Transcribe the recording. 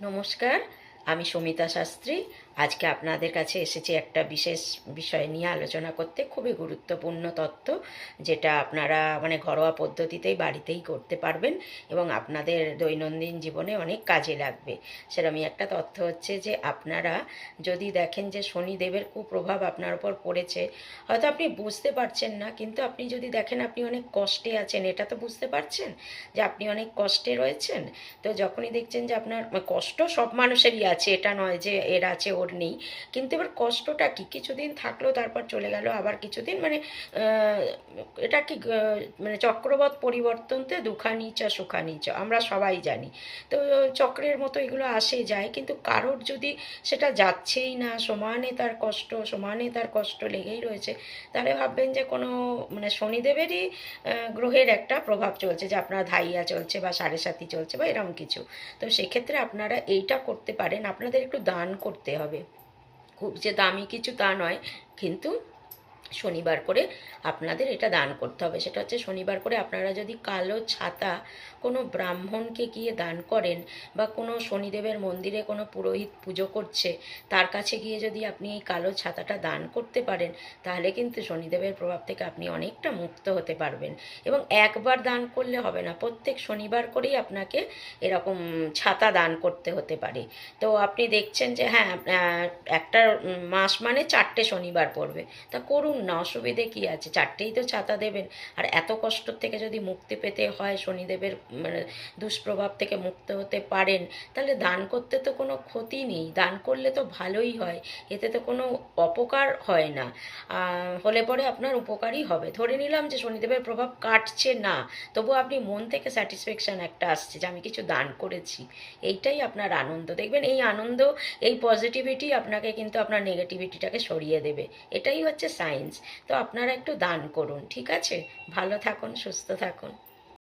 নমস্কার আমি সমিতা শাস্ত্রী আজকে আপনাদের কাছে এসেছি একটা বিশেষ বিষয় নিয়ে আলোচনা করতে, খুবই গুরুত্বপূর্ণ তত্ত্ব যেটা আপনারা মানে ঘরোয়া পদ্ধতিতেই বাড়িতেই করতে পারবেন এবং আপনাদের দৈনন্দিন জীবনে অনেক কাজে লাগবে। সেরকমই একটা তথ্য হচ্ছে যে আপনারা যদি দেখেন যে শনিদেবের কুপ্রভাব আপনার উপর পড়েছে, হয়তো আপনি বুঝতে পারছেন না, কিন্তু আপনি যদি দেখেন আপনি অনেক কষ্টে আছেন, এটা তো বুঝতে পারছেন যে আপনি অনেক কষ্টে রয়েছেন। তো যখনই দেখছেন যে আপনার কষ্ট সব মানুষেরই আছে, এটা নয় যে এর আছে, ওর নেই। কিন্তু এবার কষ্টটা কি? কিছুদিন থাকল, তারপর চলে গেল, আবার কিছুদিন মানে এটা কি মানে চক্রবৎ পরিবর্তনতে দুখানি চ, সুখানি চ, আমরা সবাই জানি। তো চক্রের মতো এগুলো আসে, যায়, কিন্তু কারোর যদি সেটা যাচ্ছেই না, সমানে তার কষ্ট, সমানে তার কষ্ট লেগেই রয়েছে, তাহলে ভাববেন যে কোনো মানে শনিদেবেরই গ্রহের একটা প্রভাব চলছে, যে আপনার ধাইয়া চলছে বা সাড়ে সাথী চলছে বা এরকম কিছু। তো সেক্ষেত্রে আপনারা এইটা করতে পারেন, আপনাদের একটু দান করতে হবে। খুব যে দামি কিছু তা নয় কিন্তু শনিবার করে আপনাদের এটা দান করতে হবে। সেটা হচ্ছে শনিবার করে আপনারা যদি কালো ছাতা কোনো ব্রাহ্মণকে গিয়ে দান করেন বা কোনো শনিদেবের মন্দিরে কোনো পুরোহিত পুজো করছে, তার কাছে গিয়ে যদি আপনি এই কালো ছাতাটা দান করতে পারেন, তাহলে কিন্তু শনিদেবের প্রভাব থেকে আপনি অনেকটা মুক্ত হতে পারবেন। এবং একবার দান করলে হবে না, প্রত্যেক শনিবার করেই আপনাকে এরকম ছাতা দান করতে হতে পারে। তো আপনি দেখছেন যে হ্যাঁ একটা মাস মানে চারটে শনিবার পড়বে। তা করুন না অসুবিধে কি আছে? চারটেই তো ছাতা দেবেন। আর এত কষ্ট থেকে যদি মুক্তি পেতে হয়, শনিদেবের মানে দুষ্প্রভাব থেকে মুক্ত হতে পারেন, তাহলে দান করতে তো কোনো ক্ষতি নেই। দান করলে তো ভালোই হয়। এতে তো কোনো অপকার হয় না। হলে পরে আপনার উপকারই হবে। ধরে নিলাম যে শনিদেবের প্রভাব কাটছে না, তবু আপনি মন থেকে স্যাটিসফ্যাকশন একটা আসছে যে আমি কিছু দান করেছি। এইটাই আপনার আনন্দ। দেখবেন এই আনন্দ, এই পজিটিভিটি আপনাকে কিন্তু আপনার নেগেটিভিটিটাকে সরিয়ে দেবে। এটাই হচ্ছে সায়েন্স তো আপনারা একটু দান করুন ঠিক আছে? ভালো থাকুন সুস্থ থাকুন।